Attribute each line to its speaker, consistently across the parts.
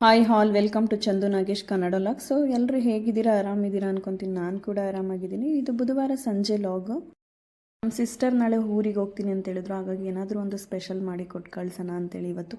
Speaker 1: Hi all welcome to Chandu Nagesh Kannada vlog so ಎಲ್ಲರೂ ಹೇಗಿದ್ದೀರಾ? ಆರಾಮಿದ್ದೀರಾ ಅನ್ಕೊಂತೀನಿ. ನಾನು ಕೂಡ ಆರಾಮಾಗಿದ್ದೀನಿ. ಇದು ಬುಧವಾರ ಸಂಜೆ ಲಾಗ್ ನಮ್ಮ ಸಿಸ್ಟರ್ ನಾಳೆ ಊರಿಗೆ ಹೋಗ್ತೀನಿ ಅಂತ ಹೇಳಿದ್ರು. ಹಾಗಾಗಿ ಏನಾದರೂ ಒಂದು ಸ್ಪೆಷಲ್ ಮಾಡಿ ಕೊಟ್ಟು ಕಳ್ಸೋಣ ಅಂತೇಳಿ ಇವತ್ತು.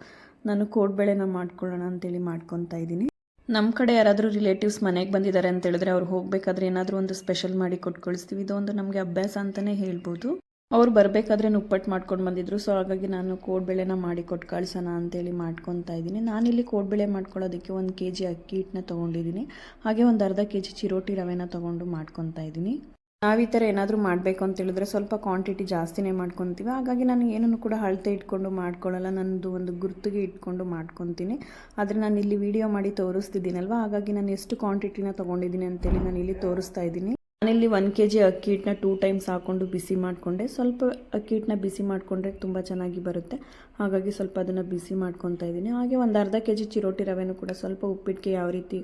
Speaker 1: ನಾನು ಕೋಡ್ಬೇಳೆನ ಮಾಡ್ಕೊಳ್ಳೋಣ ಅಂತೇಳಿ ಮಾಡ್ಕೊತಾ ಇದ್ದೀನಿ. ನಮ್ಮ ಕಡೆ ಯಾರಾದರೂ ರಿಲೇಟಿವ್ಸ್ ಮನೆಗೆ ಬಂದಿದ್ದಾರೆ ಅಂತ ಹೇಳಿದ್ರೆ ಅವ್ರು ಹೋಗಬೇಕಾದ್ರೆ ಏನಾದರೂ ಒಂದು ಸ್ಪೆಷಲ್ ಮಾಡಿ ಕೊಟ್ಟು ಕಳಿಸ್ತೀವಿ. ಇದೊಂದು ನಮಗೆ ಅಭ್ಯಾಸ ಅಂತಲೇ ಹೇಳ್ಬೋದು. ಅವ್ರು ಬರಬೇಕಾದ್ರೆ ಉಪ್ಪಟ್ಟು ಮಾಡ್ಕೊಂಡು ಬಂದಿದ್ರು. ಸೊ ಹಾಗಾಗಿ ನಾನು ಕೋಡ್ಬೇಳೆನ ಮಾಡಿ ಕೊಟ್ಟು ಕಳ್ಸೋಣ ಅಂತೇಳಿ ಮಾಡ್ಕೊತಾ ಇದ್ದೀನಿ. ನಾನಿಲ್ಲಿ ಕೋಡ್ಬೇಳೆ ಮಾಡ್ಕೊಳ್ಳೋದಕ್ಕೆ ಒಂದು ಕೆ ಜಿ ಅಕ್ಕಿ ಹಿಟ್ಟನ್ನ ತೊಗೊಂಡಿದ್ದೀನಿ. ಹಾಗೆ ಒಂದು ಅರ್ಧ ಕೆ ಜಿ ಚಿರೋಟಿ ರವೆನ ತೊಗೊಂಡು ಮಾಡ್ಕೊತಾ ಇದ್ದೀನಿ. ನಾವು ಈ ಥರ ಏನಾದರೂ ಮಾಡಬೇಕು ಅಂತ ಹೇಳಿದ್ರೆ ಸ್ವಲ್ಪ ಕ್ವಾಂಟಿಟಿ ಜಾಸ್ತಿನೇ ಮಾಡ್ಕೊತೀವಿ. ಹಾಗಾಗಿ ನಾನು ಏನನ್ನು ಕೂಡ ಅಳತೆ ಇಟ್ಕೊಂಡು ಮಾಡ್ಕೊಳ್ಳಲ್ಲ. ನನ್ನದು ಒಂದು ಗುರುತಿಗೆ ಇಟ್ಕೊಂಡು ಮಾಡ್ಕೊತೀನಿ. ಆದರೆ ನಾನು ಇಲ್ಲಿ ವಿಡಿಯೋ ಮಾಡಿ ತೋರಿಸ್ತಿದ್ದೀನಲ್ವ? ಹಾಗಾಗಿ ನಾನು ಎಷ್ಟು ಕ್ವಾಂಟಿಟಿನ ತೊಗೊಂಡಿದ್ದೀನಿ ಅಂತೇಳಿ ನಾನು ಇಲ್ಲಿ ತೋರಿಸ್ತಾ ಇದ್ದೀನಿ. ನಾನಿಲ್ಲಿ ಒನ್ ಕೆ ಜಿ ಅಕ್ಕಿ ಹಿಟ್ಟನ್ನ ಟೂ ಟೈಮ್ಸ್ ಹಾಕ್ಕೊಂಡು ಬಿಸಿ ಮಾಡಿಕೊಂಡೆ. ಸ್ವಲ್ಪ ಅಕ್ಕಿ ಹಿಟ್ಟನ್ನ ಬಿಸಿ ಮಾಡಿಕೊಂಡ್ರೆ ತುಂಬ ಚೆನ್ನಾಗಿ ಬರುತ್ತೆ. ಹಾಗಾಗಿ ಸ್ವಲ್ಪ ಅದನ್ನು ಬಿಸಿ ಮಾಡ್ಕೊತಾ ಇದ್ದೀನಿ. ಹಾಗೆ ಒಂದು ಅರ್ಧ ಕೆ ಜಿ ಚಿರೋಟಿ ರವೆನೂ ಕೂಡ ಸ್ವಲ್ಪ ಉಪ್ಪಿಟ್ಟಿಗೆ ಯಾವ ರೀತಿ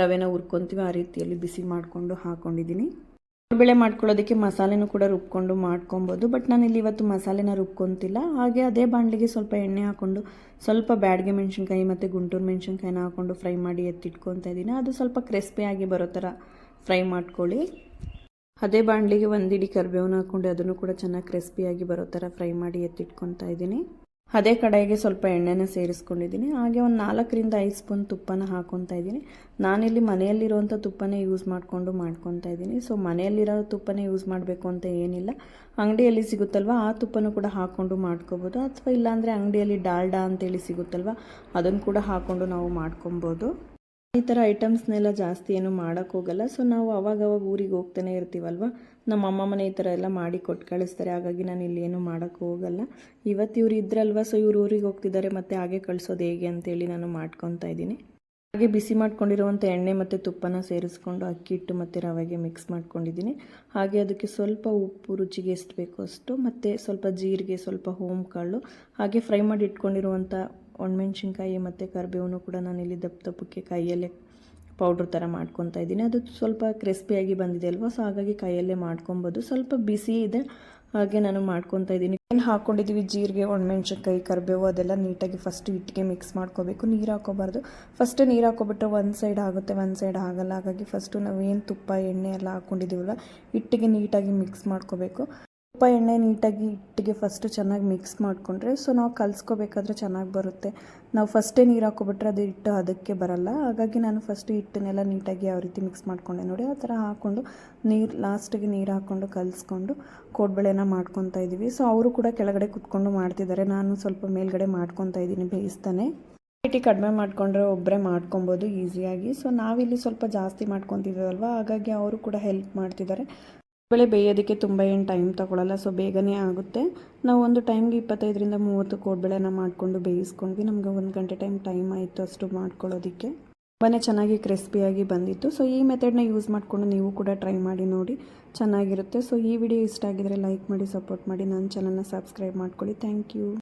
Speaker 1: ರವೆನ ಹುರ್ಕೊತೀವಿ ಆ ರೀತಿಯಲ್ಲಿ ಬಿಸಿ ಮಾಡಿಕೊಂಡು ಹಾಕ್ಕೊಂಡಿದ್ದೀನಿ ಬೇಳೆ ಮಾಡ್ಕೊಳ್ಳೋದಕ್ಕೆ ಮಸಾಲೆನೂ ಕೂಡ ರುಬ್ಕೊಂಡು ಮಾಡ್ಕೊಬೋದು. ಬಟ್ ನಾನು ಇಲ್ಲಿ ಇವತ್ತು ಮಸಾಲೆನ ರುಬ್ಕೊತಿಲ್ಲ. ಹಾಗೆ ಅದೇ ಬಾಣಲಿಗೆ ಸ್ವಲ್ಪ ಎಣ್ಣೆ ಹಾಕ್ಕೊಂಡು ಸ್ವಲ್ಪ ಬ್ಯಾಡ್ಗೆ ಮೆಣಸಿನ್ಕಾಯಿ ಮತ್ತು ಗುಂಟೂರು ಮೆಣಸಿನ್ಕಾಯಿನ ಹಾಕ್ಕೊಂಡು ಫ್ರೈ ಮಾಡಿ ಎತ್ತಿಟ್ಕೊತಾ ಇದ್ದೀನಿ. ಅದು ಸ್ವಲ್ಪ ಕ್ರಿಸ್ಪಿಯಾಗಿ ಬರೋ ಥರ ಫ್ರೈ ಮಾಡ್ಕೊಳ್ಳಿ. ಅದೇ ಬಾಣಲಿಗೆ ಒಂದಿಡಿ ಕರಿಬೇವನ್ನ ಹಾಕ್ಕೊಂಡು ಅದನ್ನು ಕೂಡ ಚೆನ್ನಾಗಿ ಕ್ರಿಸ್ಪಿಯಾಗಿ ಬರೋ ಥರ ಫ್ರೈ ಮಾಡಿ ಎತ್ತಿಟ್ಕೊತಾ ಇದ್ದೀನಿ. ಅದೇ ಕಡೆಗೆ ಸ್ವಲ್ಪ ಎಣ್ಣೆನ ಸೇರಿಸ್ಕೊಂಡಿದ್ದೀನಿ. ಹಾಗೆ ಒಂದು ನಾಲ್ಕರಿಂದ ಐದು ಸ್ಪೂನ್ ತುಪ್ಪನ ಹಾಕ್ಕೊತಾ ಇದ್ದೀನಿ. ನಾನಿಲ್ಲಿ ಮನೆಯಲ್ಲಿರುವಂಥ ತುಪ್ಪನೇ ಯೂಸ್ ಮಾಡಿಕೊಂಡು ಮಾಡ್ಕೊತಾ ಇದ್ದೀನಿ. ಸೊ ಮನೆಯಲ್ಲಿರೋ ತುಪ್ಪನೇ ಯೂಸ್ ಮಾಡಬೇಕು ಅಂತ ಏನಿಲ್ಲ. ಅಂಗಡಿಯಲ್ಲಿ ಸಿಗುತ್ತಲ್ವ? ಆ ತುಪ್ಪನೂ ಕೂಡ ಹಾಕ್ಕೊಂಡು ಮಾಡ್ಕೋಬೋದು. ಅಥವಾ ಇಲ್ಲಾಂದರೆ ಅಂಗಡಿಯಲ್ಲಿ ಡಾಲ್ಡಾ ಅಂತೇಳಿ ಸಿಗುತ್ತಲ್ವ? ಅದನ್ನು ಕೂಡ ಹಾಕ್ಕೊಂಡು ನಾವು ಮಾಡ್ಕೊಬೋದು. ಈ ಥರ ಐಟಮ್ಸ್ನೆಲ್ಲ ಜಾಸ್ತಿ ಏನು ಮಾಡೋಕ್ಕೋಗಲ್ಲ ಸೊ ನಾವು ಅವಾಗವಾಗ ಊರಿಗೆ ಹೋಗ್ತಾನೆ ಇರ್ತೀವಲ್ವ? ನಮ್ಮ ಅಮ್ಮ ಮನೆ ಈ ಥರ ಎಲ್ಲ ಮಾಡಿ ಕೊಟ್ಟು ಕಳಿಸ್ತಾರೆ. ಹಾಗಾಗಿ ನಾನು ಇಲ್ಲಿ ಏನು ಮಾಡೋಕ್ಕೆ ಹೋಗಲ್ಲ. ಇವತ್ತು ಇವ್ರು ಇದ್ರಲ್ವ? ಸೊ ಇವ್ರು ಊರಿಗೆ ಹೋಗ್ತಿದ್ದಾರೆ. ಮತ್ತು ಹಾಗೆ ಕಳಿಸೋದು ಹೇಗೆ ಅಂತೇಳಿ ನಾನು ಮಾಡ್ಕೊತಾ ಇದ್ದೀನಿ. ಹಾಗೆ ಬಿಸಿ ಮಾಡ್ಕೊಂಡಿರುವಂಥ ಎಣ್ಣೆ ಮತ್ತು ತುಪ್ಪನ ಸೇರಿಸ್ಕೊಂಡು ಅಕ್ಕಿ ಹಿಟ್ಟು ಮತ್ತು ರವೆಗೆ ಮಿಕ್ಸ್ ಮಾಡ್ಕೊಂಡಿದ್ದೀನಿ. ಹಾಗೆ ಅದಕ್ಕೆ ಸ್ವಲ್ಪ ಉಪ್ಪು, ರುಚಿಗೆ ಎಷ್ಟು ಬೇಕೋ ಅಷ್ಟು, ಮತ್ತು ಸ್ವಲ್ಪ ಜೀರಿಗೆ, ಸ್ವಲ್ಪ ಹೋಮ್ ಕಾಳು ಹಾಗೆ ಫ್ರೈ ಮಾಡಿ ಇಟ್ಕೊಂಡಿರುವಂಥ ಒಣಮೆಣ್ಸಿನ್ಕಾಯಿ ಮತ್ತು ಕರಿಬೇವನ್ನು ಕೂಡ ನಾನಿಲ್ಲಿ ದಪ್ಪ ದಪ್ಪಕ್ಕೆ ಕೈಯಲ್ಲೇ ಪೌಡ್ರ್ ಥರ ಮಾಡ್ಕೊತಾ ಇದ್ದೀನಿ. ಅದು ಸ್ವಲ್ಪ ಕ್ರಿಸ್ಪಿಯಾಗಿ ಬಂದಿದೆ ಅಲ್ವಾ? ಸೊ ಹಾಗಾಗಿ ಕೈಯಲ್ಲೇ ಮಾಡ್ಕೊಬೋದು. ಸ್ವಲ್ಪ ಬಿಸಿ ಇದೆ. ಹಾಗೆ ನಾನು ಮಾಡ್ಕೊತಾ ಇದ್ದೀನಿ. ಏನು ಹಾಕ್ಕೊಂಡಿದ್ದೀವಿ ಜೀರಿಗೆ, ಒಣಮೆಣ್ಸಿನ್ಕಾಯಿ, ಕರಿಬೇವು ಅದೆಲ್ಲ ನೀಟಾಗಿ ಫಸ್ಟ್ ಹಿಟ್ಟಿಗೆ ಮಿಕ್ಸ್ ಮಾಡ್ಕೋಬೇಕು. ನೀರು ಹಾಕೋಬಾರ್ದು ಫಸ್ಟ್ ನೀರು ಹಾಕೋಬಿಟ್ರೆ ಒಂದು ಸೈಡ್ ಆಗುತ್ತೆ, ಒಂದು ಸೈಡ್ ಆಗಲ್ಲ. ಹಾಗಾಗಿ ಫಸ್ಟು ನಾವು ಏನು ತುಪ್ಪ, ಎಣ್ಣೆ ಎಲ್ಲ ಹಾಕ್ಕೊಂಡಿದ್ದೀವಲ್ಲ ಹಿಟ್ಟಿಗೆ ನೀಟಾಗಿ ಮಿಕ್ಸ್ ಮಾಡ್ಕೋಬೇಕು. ತುಪ್ಪ ಎಣ್ಣೆ ನೀಟಾಗಿ ಹಿಟ್ಟಿಗೆ ಫಸ್ಟು ಚೆನ್ನಾಗಿ ಮಿಕ್ಸ್ ಮಾಡಿಕೊಂಡ್ರೆ ಸೊ ನಾವು ಕಲಿಸ್ಕೋಬೇಕಾದ್ರೆ ಚೆನ್ನಾಗಿ ಬರುತ್ತೆ. ನಾವು ಫಸ್ಟೇ ನೀರು ಹಾಕೊಬಿಟ್ರೆ ಅದು ಹಿಟ್ಟು ಅದಕ್ಕೆ ಬರಲ್ಲ. ಹಾಗಾಗಿ ನಾನು ಫಸ್ಟ್ ಹಿಟ್ಟನ್ನೆಲ್ಲ ನೀಟಾಗಿ ಯಾವ ರೀತಿ ಮಿಕ್ಸ್ ಮಾಡ್ಕೊಂಡೆ ನೋಡಿ, ಆ ಥರ ಹಾಕ್ಕೊಂಡು ನೀರು ಲಾಸ್ಟಿಗೆ ನೀರು ಹಾಕ್ಕೊಂಡು ಕಲಿಸ್ಕೊಂಡು ಕೋಡ್ಬಳೆನ ಮಾಡ್ಕೊತಾ ಇದ್ದೀವಿ. ಸೊ ಅವರು ಕೂಡ ಕೆಳಗಡೆ ಕುತ್ಕೊಂಡು ಮಾಡ್ತಿದ್ದಾರೆ. ನಾನು ಸ್ವಲ್ಪ ಮೇಲ್ಗಡೆ ಮಾಡ್ಕೊತಾ ಇದ್ದೀನಿ ಬೇಯಿಸ್ತಾನೆ. ಕ್ವಾಂಟಿಟಿ ಕಡಿಮೆ ಮಾಡಿಕೊಂಡ್ರೆ ಒಬ್ಬರೇ ಮಾಡ್ಕೊಬೋದು ಈಸಿಯಾಗಿ ಸೊ ನಾವಿಲ್ಲಿ ಸ್ವಲ್ಪ ಜಾಸ್ತಿ ಮಾಡ್ಕೊತಿದ್ದೀವಲ್ವ? ಹಾಗಾಗಿ ಅವರು ಕೂಡ ಹೆಲ್ಪ್ ಮಾಡ್ತಿದ್ದಾರೆ. ಬೇಳೆ ಬೇಯೋದಕ್ಕೆ ತುಂಬ ಏನು ಟೈಮ್ ತಗೊಳ್ಳಲ್ಲ ಸೊ ಬೇಗನೆ ಆಗುತ್ತೆ. ನಾವು ಒಂದು ಟೈಮ್ಗೆ ಇಪ್ಪತ್ತೈದರಿಂದ ಮೂವತ್ತು ಕೋಡ್ಬೇಳೆನ ಮಾಡಿಕೊಂಡು ಬೇಯಿಸ್ಕೊಂಡ್ವಿ. ನಮಗೆ ಒಂದು ಗಂಟೆ ಟೈಮ್ ಟೈಮ್ ಆಯಿತು ಅಷ್ಟು ಮಾಡ್ಕೊಳ್ಳೋದಕ್ಕೆ. ತುಂಬಾ ಚೆನ್ನಾಗಿ ಕ್ರಿಸ್ಪಿಯಾಗಿ ಬಂದಿತ್ತು. ಸೊ ಈ ಮೆಥಡ್ನ ಯೂಸ್ ಮಾಡಿಕೊಂಡು ನೀವು ಕೂಡ ಟ್ರೈ ಮಾಡಿ ನೋಡಿ, ಚೆನ್ನಾಗಿರುತ್ತೆ. ಸೊ ಈ ವಿಡಿಯೋ ಇಷ್ಟ ಆಗಿದರೆ ಲೈಕ್ ಮಾಡಿ ಸಪೋರ್ಟ್ ಮಾಡಿ. ನನ್ನ ಚಾನಲ್ನ ಸಬ್ಸ್ಕ್ರೈಬ್ ಮಾಡ್ಕೊಳ್ಳಿ. Thank you